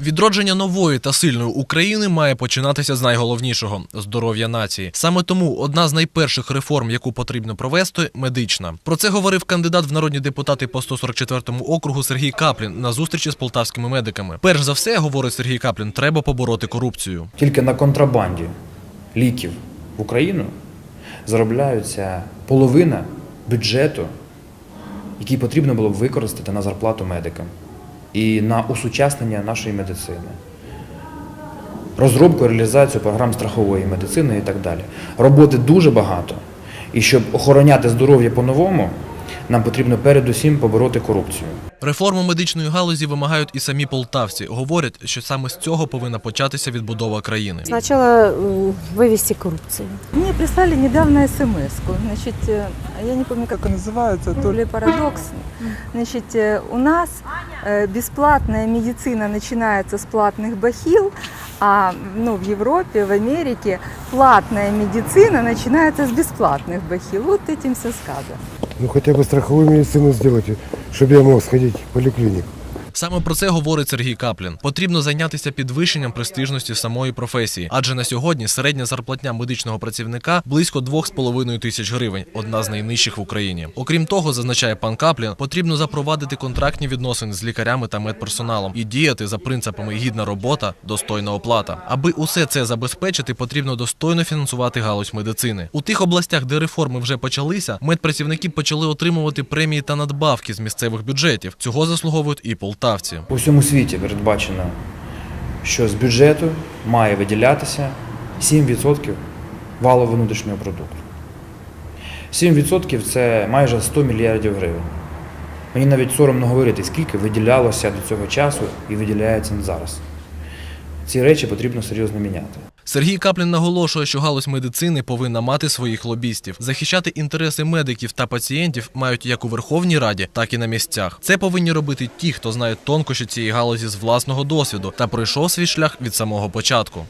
Відродження нової та сильної України має починатися з найголовнішого здоров'я нації. Саме тому одна з найперших реформ, яку потрібно провести, медична. Про це говорив кандидат в народні депутати по 144-му округу Сергій Каплін на зустрічі з полтавськими медиками. Перш за все, говорить Сергій Каплін, треба побороти корупцію. Тільки на контрабанді ліків в Україну заробляється половина бюджету, який потрібно було б використати на зарплату медикам і на усучаснення нашої медицини, розробку і реалізацію програм страхової медицини і так далі. Роботи дуже багато. І щоб охороняти здоров'я по-новому, нам потрібно передусім побороти корупцію. Реформу медичної галузі вимагають і самі полтавці. Говорять, що саме з цього повинна початися відбудова країни. Сначала м, вывести коррупцию. Мне прислали недавно смс -ку. Значит, э, я не помню, как Как называется? то ли парадокс. Значит, э, у нас э, бесплатная медицина начинается с платных бахил, а ну, в Европе, в Америке платная медицина начинается с бесплатных бахил. Вот этим все сказано. Ну хотя бы страховую медицину сделайте, чтобы я мог сходить в поликлинику. Саме про це говорить Сергій Каплін. Потрібно зайнятися підвищенням престижності самої професії, адже на сьогодні середня зарплатня медичного працівника близько 2,5 тисяч гривень, одна з найнижчих в Україні. Окрім того, зазначає пан Каплін, потрібно запровадити контрактні відносини з лікарями та медперсоналом і діяти за принципами гідна робота, достойна оплата. Аби усе це забезпечити, потрібно достойно фінансувати галузь медицини. У тих областях, де реформи вже почалися, медпрацівники почали отримувати премії та надбавки з місцевих бюджетів. Цього заслуговують і полтавці. У всьому світі передбачено, що з бюджету має виділятися 7% валового внутрішнього продукту. 7% це майже 100 мільярдів гривень. Мені навіть соромно говорити, скільки виділялося до цього часу і виділяється зараз. Ці речі потрібно серйозно міняти. Сергій Каплін наголошує, що галузь медицини повинна мати своїх лобістів. Захищати інтереси медиків та пацієнтів мають як у Верховній Раді, так і на місцях. Це повинні робити ті, хто знає тонкощі цієї галузі з власного досвіду та пройшов свій шлях від самого початку.